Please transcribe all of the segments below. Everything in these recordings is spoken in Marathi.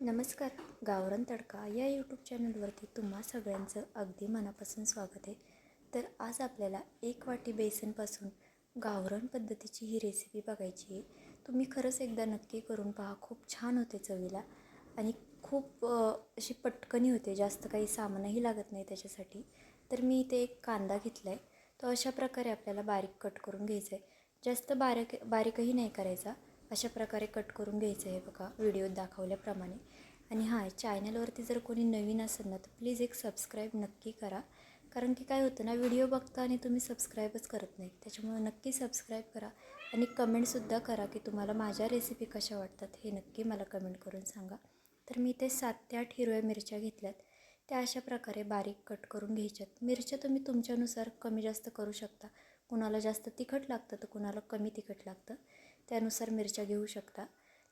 नमस्कार गावरान तडका या यूट्यूब चॅनलवरती तुम्हा सगळ्यांचं अगदी मनापासून स्वागत आहे. तर आज आपल्याला एक वाटी बेसनपासून गावरान पद्धतीची ही रेसिपी बघायची आहे. तुम्ही खरंच एकदा नक्की करून पहा खूप छान होते चवीला आणि खूप अशी पटकनी होते जास्त काही सामानही लागत नाही त्याच्यासाठी. तर मी इथे एक कांदा घेतला आहे तो अशा प्रकारे आपल्याला बारीक कट करून घ्यायचा आहे जास्त बारीक बारीकही नाही करायचा. अशा प्रकारे कट करून घ्यायचं आहे बघा व्हिडिओत दाखवल्याप्रमाणे. आणि हां चॅनलवरती जर कोणी नवीन असेल ना तर प्लीज एक सबस्क्राईब नक्की करा. कारण की काय होतं ना व्हिडिओ बघता आणि तुम्ही सबस्क्राईबच करत नाही त्याच्यामुळे नक्की सबस्क्राईब करा. आणि कमेंटसुद्धा करा की तुम्हाला माझ्या रेसिपी कशा वाटतात हे नक्की मला कमेंट करून सांगा. तर मी ते सात ते आठ हिरव्या मिरच्या घेतल्यात. त्या अशा प्रकारे बारीक कट करून घ्यायच्यात. मिरच्या तुम्ही तुमच्यानुसार कमी जास्त करू शकता. कुणाला जास्त तिखट लागतं तर कुणाला कमी तिखट लागतं त्यानुसार मिरच्या घेऊ शकता.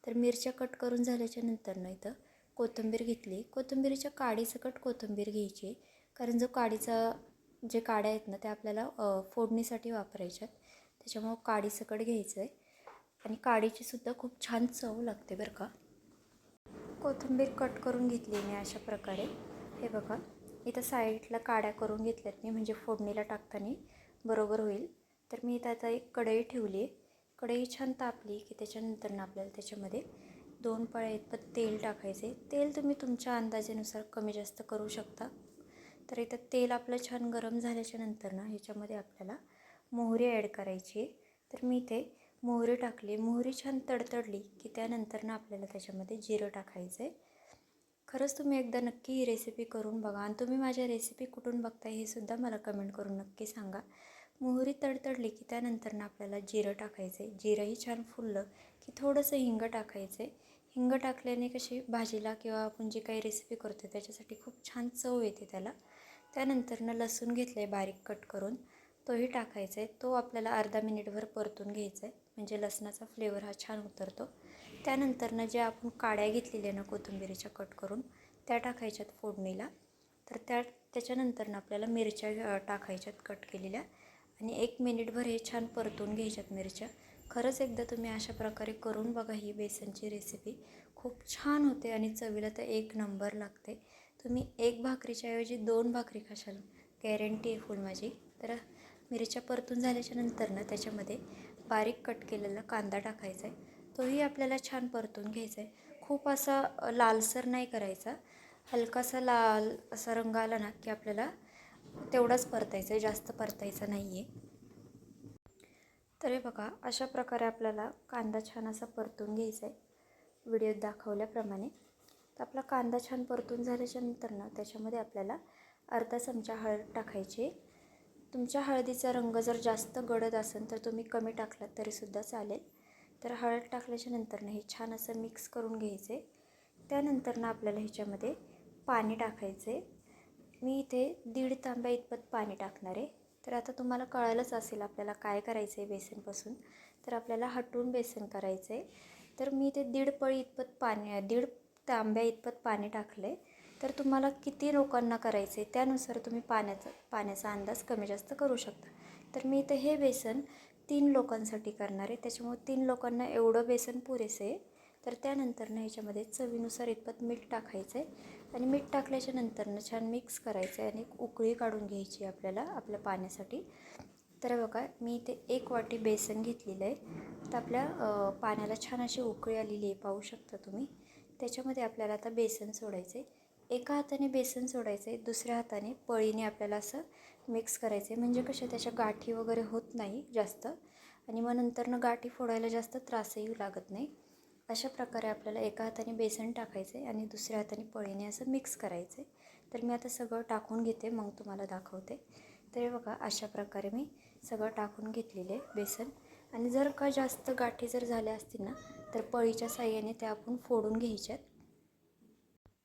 तर मिरच्या कट करून झाल्याच्यानंतर इथं कोथिंबीर घेतली. कोथिंबीरीच्या काडीसकट कोथिंबीर घ्यायची कारण जो काडीचा जे काड्या आहेत ना त्या आपल्याला फोडणीसाठी वापरायच्यात. त्याच्यामुळं काडीसकट घ्यायचं आहे आणि काडीची सुद्धा खूप छान चव लागते बरं का. कोथिंबीर कट करून घेतली मी अशा प्रकारे. हे बघा इथं साईडला काड्या करून घेतल्यात मी म्हणजे फोडणीला टाकताना. बरोबर होईल. तर मी इथं आता एक कढई ठेवली आहे. कढई छान तापली की त्याच्यानंतरनं आपल्याला त्याच्यामध्ये दोन पळ्या इतपत तेल टाकायचे तेल तुम्ही तुमच्या अंदाजेनुसार कमी जास्त करू शकता. तर इथं तेल आपलं छान गरम झाल्याच्यानंतर ना ह्याच्यामध्ये आपल्याला मोहरी ॲड करायची आहे. तर मी इथे मोहरी टाकली. मोहरी छान तडतडली की त्यानंतर ना आपल्याला त्याच्यामध्ये जिरं टाकायचं आहे. खरंच तुम्ही एकदा नक्की ही रेसिपी करून बघा आणि तुम्ही माझ्या रेसिपी कुठून बघताय हे सुद्धा मला कमेंट करून नक्की सांगा. मोहरी तडतडली की त्यानंतर ना आपल्याला जिरं टाकायचं आहे जिरंही छान फुललं की थोडंसं हिंग टाकायचं आहे हिंग टाकल्याने कशी भाजीला किंवा आपण जी काही रेसिपी करतो त्याच्यासाठी खूप छान चव येते त्याला. त्यानंतरनं लसूण घेतलं आहे बारीक कट करून. तोही टाकायचा आहे तो आपल्याला अर्धा मिनिटभर परतून घ्यायचा आहे म्हणजे लसणाचा फ्लेवर हा छान उतरतो. त्यानंतरनं जे आपण काड्या घेतलेल्या ना कोथिंबिरीच्या कट करून त्या टाकायच्यात फोडणीला. तर त्या त्याच्यानंतरनं आपल्याला मिरच्या टाकायच्यात कट केलेल्या. आणि एक मिनिटभर हे छान परतून घ्यायच्यात मिरच्या. खरंच एकदा तुम्ही अशा प्रकारे करून बघा ही बेसनची रेसिपी खूप छान होते आणि चवीला तर एक नंबर लागते. तुम्ही एक भाकरीच्या ऐवजी दोन भाकरी खाशाल गॅरंटी आहे फुल माझी. तर मिरच्या परतून झाल्याच्यानंतरनं त्याच्यामध्ये बारीक कट केलेला कांदा टाकायचा आहे तोही आपल्याला छान परतून घ्यायचा आहे खूप असा लालसर नाही करायचा. हलकासा लाल असा रंग आला ना की आपल्याला तेवढाच परतायचं आहे जास्त परतायचं नाही आहे तर हे बघा अशा प्रकारे आपल्याला कांदा छान असा परतून घ्यायचा आहे व्हिडिओत दाखवल्याप्रमाणे. तर आपला कांदा छान परतून झाल्याच्यानंतर ना त्याच्यामध्ये आपल्याला अर्धा चमचा हळद टाकायची. आहे तुमच्या हळदीचा रंग जर जास्त गडद असेल तर तुम्ही कमी टाकलात तरीसुद्धा चालेल. तर हळद टाकल्याच्या नंतरनं हे छान असं मिक्स करून घ्यायचं. आहे त्यानंतरनं आपल्याला ह्याच्यामध्ये पाणी टाकायचं. आहे मी इथे दीड तांब्या इतपत पाणी टाकणार आहे. तर आता तुम्हाला कळायलाच असेल आपल्याला काय करायचं आहे बेसनपासून. तर आपल्याला हटवून बेसन करायचं आहे तर मी इथे दीड पळी इतपत पाणी दीड तांब्या इतपत पाणी टाकलं आहे तर तुम्हाला किती लोकांना करायचं आहे त्यानुसार तुम्ही पाण्याचा पाण्याचा अंदाज कमी जास्त करू शकता. तर मी इथं हे बेसन तीन लोकांसाठी करणार आहे. त्याच्यामुळे तीन लोकांना एवढं बेसन पुरेसं आहे. तर त्यानंतरनं ह्याच्यामध्ये चवीनुसार इतपत मीठ टाकायचं आहे आणि मीठ टाकल्याच्या नंतरनं छान मिक्स करायचं आहे आणि उकळी काढून घ्यायची आहे आपल्याला आपल्या पाण्यासाठी. तर बघा मी इथे एक वाटी बेसन घेतलेलं आहे. तर आपल्या पाण्याला छान अशी उकळी आलेली आहे पाहू शकता तुम्ही. त्याच्यामध्ये आपल्याला आता बेसन सोडायचं आहे एका हाताने बेसन सोडायचं आहे दुसऱ्या हाताने पळीने आपल्याला असं मिक्स करायचं आहे म्हणजे कशा त्याच्या गाठी वगैरे होत नाही जास्त आणि मग नंतरनं गाठी फोडायला जास्त त्रासही लागत नाही. अशा प्रकारे आपल्याला एका हाताने बेसन टाकायचं आहे आणि दुसऱ्या हाताने पळीने असं मिक्स करायचं आहे तर मी आता सगळं टाकून घेते मग तुम्हाला दाखवते. तर बघा अशा प्रकारे मी सगळं टाकून घेतलेलं आहे बेसन. आणि जर का जास्त गाठी जर झाल्या असतील ना तर पळीच्या साह्याने त्या आपण फोडून घ्यायच्यात.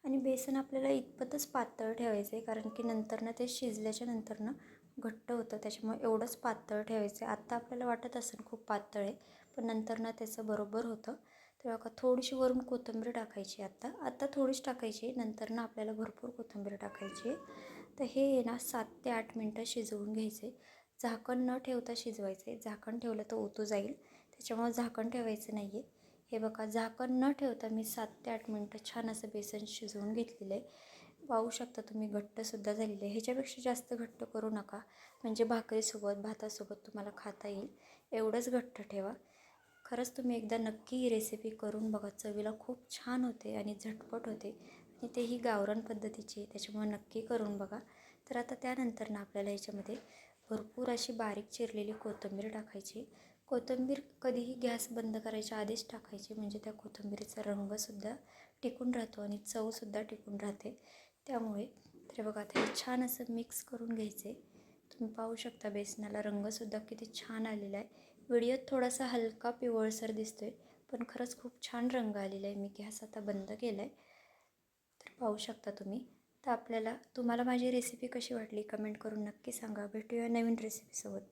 आणि बेसन आपल्याला इतपतच पातळ ठेवायचं आहे कारण की नंतरनं ते शिजल्याच्या नंतरनं घट्ट होतं त्याच्यामुळे एवढंच पातळ ठेवायचं आहे आत्ता आपल्याला वाटत असेल खूप पातळ आहे पण नंतरनं त्याचं बरोबर होतं. तर बघा थोडीशी वरून कोथिंबीर टाकायची आत्ता आत्ता थोडीच टाकायची नंतरनं आपल्याला भरपूर कोथिंबीर टाकायची आहे. तर हे आहे ना सात ते आठ मिनटं शिजवून घ्यायचे झाकण न ठेवता शिजवायचं आहे झाकण ठेवलं तर ओतू जाईल. त्याच्यामुळे झाकण ठेवायचं नाही आहे हे बघा झाकण न ठेवता मी सात ते आठ मिनटं छान असं बेसन शिजवून घेतलेलं आहे. पाहू शकता तुम्ही घट्टसुद्धा झालेलं आहे. ह्याच्यापेक्षा जास्त घट्ट करू नका. म्हणजे भाकरीसोबत भातासोबत तुम्हाला खाता येईल. एवढंच घट्ट ठेवा. खरंच तुम्ही एकदा नक्की ही रेसिपी करून बघा. चवीला खूप छान होते आणि झटपट होते. आणि तेही गावरान पद्धतीची आहे त्याच्यामुळे नक्की करून बघा. तर आता त्यानंतर ना आपल्याला ह्याच्यामध्ये भरपूर अशी बारीक चिरलेली कोथिंबीर टाकायची. कोथिंबीर कधीही गॅस बंद करायच्या आधीच टाकायची. म्हणजे त्या कोथिंबीरीचा रंगसुद्धा टिकून राहतो आणि चवसुद्धा टिकून राहते. त्यामुळे तर बघा आता हे छान असं मिक्स करून घ्यायचे. तुम्ही पाहू शकता बेसनाला रंगसुद्धा किती छान आलेला आहे. व्हिडिओत थोडासा हलका पिवळसर दिसतोय पण खरंच खूप छान रंग आलेला आहे. मी गॅस आता बंद केला आहे तर पाहू शकता तुम्ही. तर आपल्याला तुम्हाला माझी रेसिपी कशी वाटली कमेंट करून नक्की सांगा. भेटूया नवीन रेसिपीसोबत.